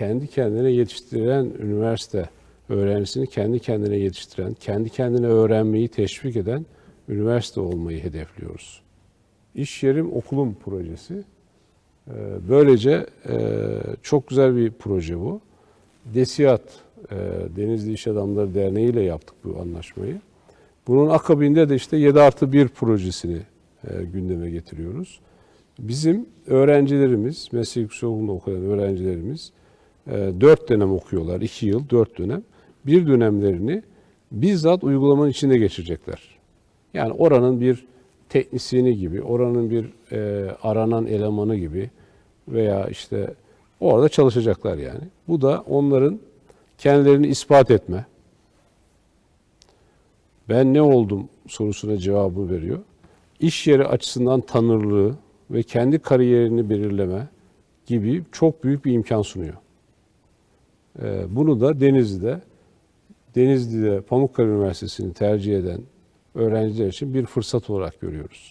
kendi kendine yetiştiren üniversite, öğrencisini kendi kendine yetiştiren, kendi kendine öğrenmeyi teşvik eden üniversite olmayı hedefliyoruz. İş yerim okulum projesi. Ee, Böylece e, çok güzel bir proje bu. DESİAD, e, Denizli İş Adamları Derneği ile yaptık bu anlaşmayı. Bunun akabinde de işte 7 artı 1 projesini e, gündeme getiriyoruz. Bizim öğrencilerimiz, meslek yüksekokulu'nda okuyan öğrencilerimiz 4 dönem okuyorlar. 2 yıl, 4 dönem. Bir dönemlerini bizzat uygulamanın içinde geçirecekler. Yani oranın bir teknisyeni gibi, oranın bir e, aranan elemanı gibi veya işte orada çalışacaklar yani. Bu da onların kendilerini ispat etme, ben ne oldum sorusuna cevabı veriyor. İş yeri açısından tanırlığı ve kendi kariyerini belirleme gibi çok büyük bir imkan sunuyor. Ee, Bunu da Denizli'de, Denizli'de Pamukkale Üniversitesi'ni tercih eden öğrenciler için bir fırsat olarak görüyoruz.